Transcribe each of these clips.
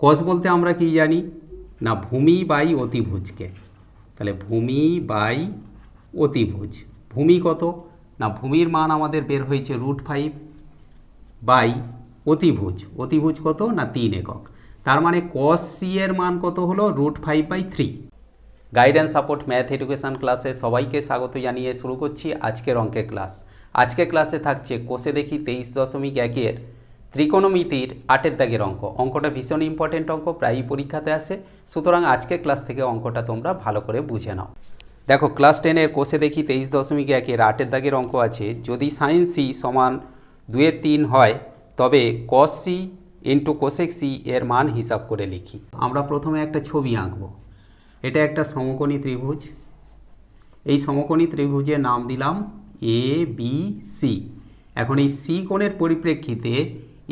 কস বলতে আমরা কি জানি? না, ভূমি বাই অতিভুজকে। তাহলে ভূমি বাই অতিভুজ। ভূমি কত? না, ভূমির মান আমাদের বের হয়েছে রুট ফাইভ বাই অতিভুজ। অতিভুজ কত? না, তিন একক। তার মানে কস সি এর মান কত হলো? Root five by three. Guidance, support, math, education ক্লাসে সবাইকে স্বাগত জানিয়ে শুরু করছি আজকের অঙ্কের ক্লাস। আজকের ক্লাসে থাকছে কোষে দেখি তেইশ দশমিক একের ত্রিকোণমিতির আটের দাগের অঙ্ক। অঙ্কটা ভীষণ ইম্পর্টেন্ট অঙ্ক প্রায়ই পরীক্ষাতে আসে সুতরাং আজকের ক্লাস থেকে অঙ্কটা তোমরা ভালো করে বুঝে নাও। দেখো ক্লাস টেনের কোষে দেখি তেইশ দশমিক একের আটের দাগের অঙ্ক আছে। যদি সাইন সি সমান দুয়ের তিন হয়, তবে cos C into cosec C এর মান হিসাব করে লিখি। আমরা প্রথমে একটা ছবি আঁকবো। এটা একটা সমকোণী ত্রিভুজ। এই সমকোণী ত্রিভুজের নাম দিলাম এ বি সি এখন এই সি কোণের পরিপ্রেক্ষিতে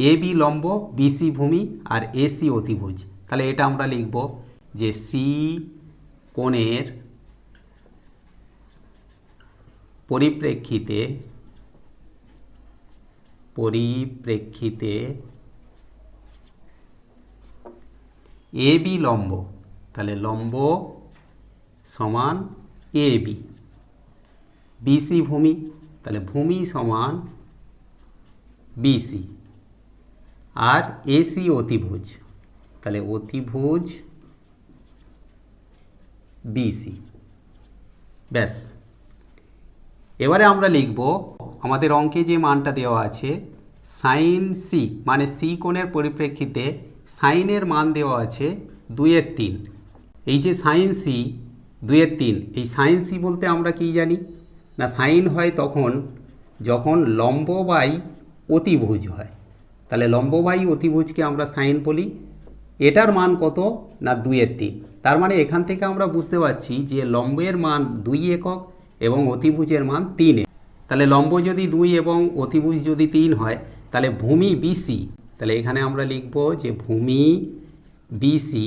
এ বি লম্ব বিসি ভূমি আর এসি অতিভুজ। তাহলে এটা আমরা লিখব যে সি কোণের পরিপ্রেক্ষিতে পরিপ্রেক্ষিতে এ বি লম্ব, তাহলে লম্ব সমান এ বি বিসি ভূমি, তাহলে ভূমি সমান বিসি আর এসি অতিভুজ। তাহলে অতিভুজ বিসি ব্যাস। এবারে আমরা লিখব আমাদের অঙ্কে যে মানটা দেওয়া আছে সাইন সি মানে সি কোণের পরিপ্রেক্ষিতে সাইনের মান দেওয়া আছে দুইয়ের তিন। এই যে সাইন সি দুইয়ের তিন। এই সাইন সি বলতে আমরা কি জানি? না সাইন হয় তখন, যখন লম্ব বাই অতিভুজ হয়। তাহলে লম্ব বাই অতিভুজকে আমরা সাইন বলি। এটার মান কত না দুইয়ের তিন? তার মানে এখান থেকে আমরা বুঝতে পারছি যে লম্বের মান দুই একক এবং অতিভুজের মান তিন। তাহলে লম্ব যদি দুই এবং অতিভুজ যদি তিন হয়, তাহলে ভূমি বিসি। তাহলে এখানে আমরা লিখব যে ভূমি বিসি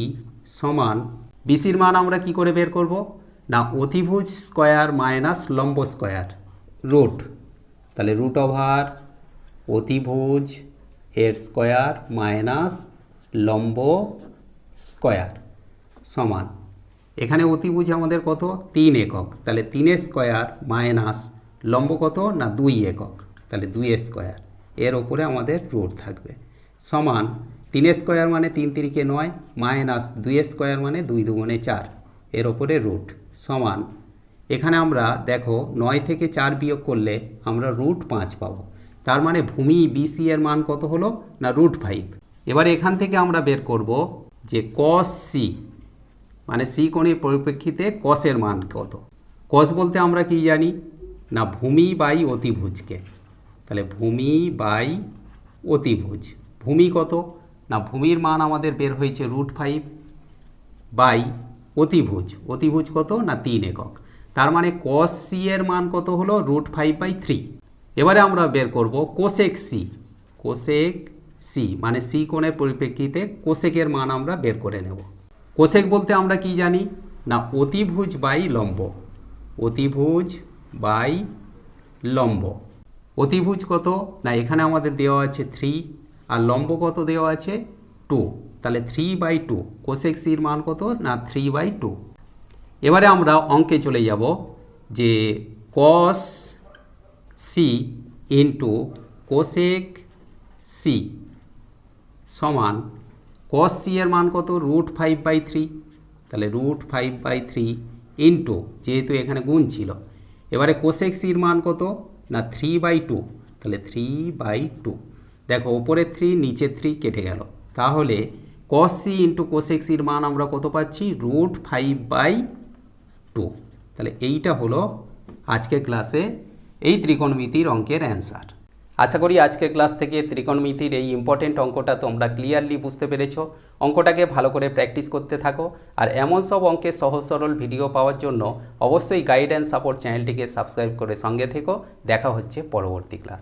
সমান বিসির মান আমরা কি করে বের করব? না, অতিভুজ স্কোয়ার মাইনাস লম্ব স্কোয়ার রুট। তাহলে রুট ওভার অতিভুজ এর স্কোয়ার মাইনাস লম্ব স্কোয়ার সমান। এখানে অতিভুজ আমাদের কত? তিন একক। তাহলে তিনের স্কোয়ার মাইনাস লম্ব কত না দুই একক? তাহলে দুই স্কোয়ার। এর ওপরে আমাদের রুট থাকবে। সমান তিনের স্কোয়ার মানে তিন তিরিকে নয়, মাইনাস দুই স্কোয়ার মানে দুই দুগুণে চার। এর ওপরে রুট সমান। এখানে আমরা দেখো নয় থেকে চার বিয়োগ করলে আমরা রুট পাঁচ পাবো। তার মানে ভূমি বিসি এর মান কত হলো? না রুট ফাইভ এবার এখান থেকে আমরা বের করব যে কস সি মানে সি কোণের পরিপ্রেক্ষিতে কসের মান কত। কস বলতে আমরা কি জানি? না, ভূমি বাই অতিভুজকে। তাহলে ভূমি বাই অতিভুজ। ভূমি কত? না, ভূমির মান আমাদের বের হয়েছে রুট ফাইভ বাই অতিভুজ। অতিভুজ কত? না, তিন একক। তার মানে কস সি এর মান কত হলো? রুট ফাইভ বাই থ্রি এবারে আমরা বের করব কোসেক সি। কোসেক সি মানে সি কোণের পরিপ্রেক্ষিতে কোসেকের মান আমরা বের করে নেব। কোসেক বলতে আমরা কি জানি? না, অতিভুজ বাই লম্ব। অতিভুজ বাই লম্ব। অতিভুজ কত? না, এখানে আমাদের দেওয়া আছে থ্রি আর লম্ব কত দেওয়া আছে? টু তাহলে থ্রি বাই টু কোসেক সির মান কত? না থ্রি বাই টু এবারে আমরা অঙ্কে চলে যাব যে cos C into cosec C সমান কস সি এর মান কত? রুট ফাইভ বাই থ্রি তাহলে root five by three into যেহেতু এখানে গুণ ছিল। এবারে কোসেক সির মান কত? না থ্রি বাই টু তাহলে থ্রি বাই টু দেখো ওপরে থ্রি নিচে থ্রি কেটে গেল। তাহলে কস সি ইন্টু কোসেক সির মান আমরা কত পাচ্ছি? রুট ফাইভ বাই টু তাহলে এইটা হলো আজকের ক্লাসে এই ত্রিকোণমিতির অঙ্কের অ্যান্সার আশা করি আজকের ক্লাস থেকে ত্রিকোণমিতির এই ইম্পর্টেন্ট অঙ্কটা তোমরা ক্লিয়ারলি বুঝতে পেরেছ। অঙ্কটাকে ভালো করে প্র্যাকটিস করতে থাকো। আর এমন সব অঙ্কের সহজ সরল ভিডিও পাওয়ার জন্য অবশ্যই গাইড অ্যান্ড সাপোর্ট চ্যানেলটিকে সাবস্ক্রাইব করে সঙ্গে থেকো। দেখা হচ্ছে পরবর্তী ক্লাস